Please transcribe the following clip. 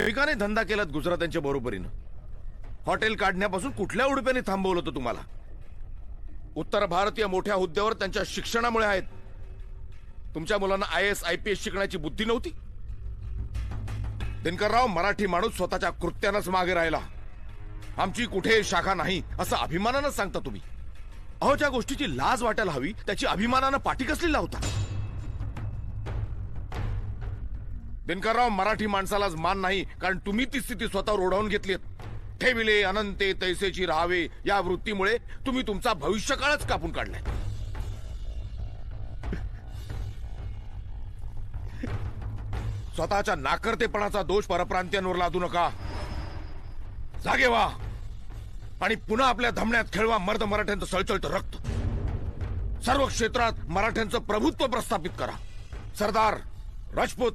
एकाने धंदा केलात गुजरात्यांच्या बरोबरीनं. हॉटेल काढण्यापासून कुठल्या उडप्याने थांबवलं होतं तुम्हाला? उत्तर भारतीय मोठ्या हुद्द्यावर त्यांच्या शिक्षणामुळे आहेत. तुमच्या मुलांना I S I P S शिकण्याची बुद्धी नव्हती? दिनकरराव मराठी माणूस स्वतःच्या कृत्यानंच मागे राहिला. आमची कुठे शाखा नाही असं अभिमानानं सांगता तुम्ही. अहो ज्या गोष्टीची लाज वाटायला हवी त्याची अभिमानानं पाठी कसली लावता? दिनकरराव मराठी माणसालाच मान नाही कारण तुम्ही ती स्थिती स्वतःवर ओढावून घेतलीत. ठेविले अनंते तैसेची राहावे या वृत्तीमुळे तुम्ही तुमचा भविष्यकाळच कापून काढलाय. स्वतःच्या नाकर्तेपणाचा दोष परप्रांतीयांवर लादू नका. जागे व्हा. आणि पुन्हा आपल्या धमण्यात खेळवा मर्द मराठ्यांचं सळचळत रक्त. सर्व क्षेत्रात मराठ्यांचं प्रभुत्व प्रस्थापित करा. सरदार राजपूत